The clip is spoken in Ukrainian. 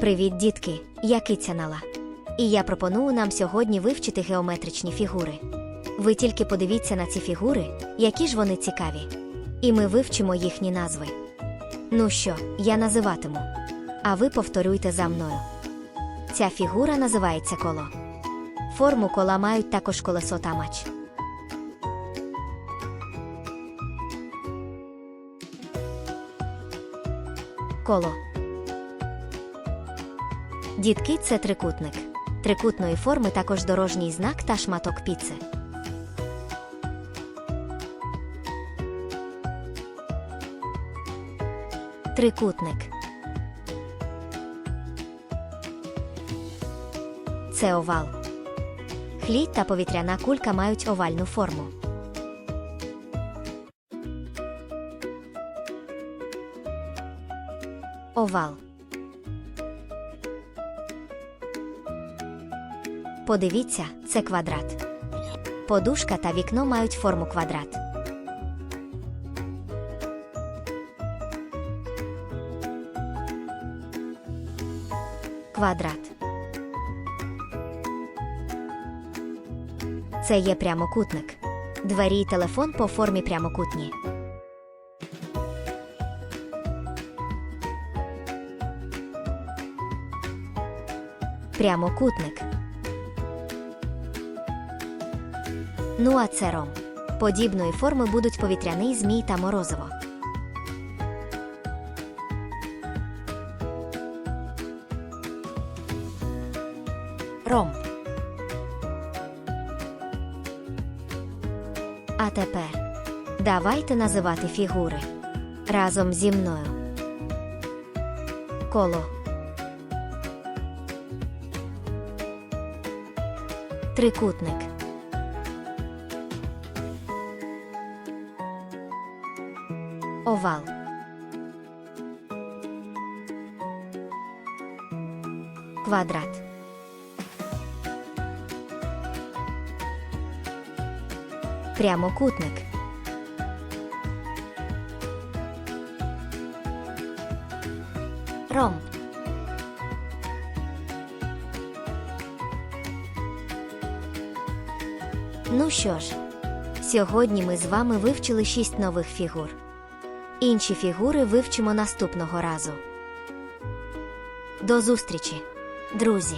Привіт, дітки! Я Киця Нала. І я пропоную нам сьогодні вивчити геометричні фігури. Ви тільки подивіться на ці фігури, які ж вони цікаві. І ми вивчимо їхні назви. Ну що, я називатиму. А ви повторюйте за мною. Ця фігура називається коло. Форму кола мають також колесо та мач. Коло. Дітки це трикутник. Трикутної форми також дорожній знак та шматок піци. Трикутник. Це овал. Хлід та повітряна кулька мають овальну форму. Овал. Подивіться, це квадрат. Подушка та вікно мають форму квадрат. Квадрат. Це є прямокутник. Двері й телефон по формі прямокутні. Прямокутник. Ну а це ром. Подібної форми будуть повітряний змій та морозиво. Ром. А тепер давайте називати фігури разом зі мною. Коло. Трикутник. Овал. Квадрат. Прямокутник. Ромб. Ну що ж, сьогодні ми з вами вивчили шість нових фігур. Інші фігури вивчимо наступного разу. До зустрічі, друзі!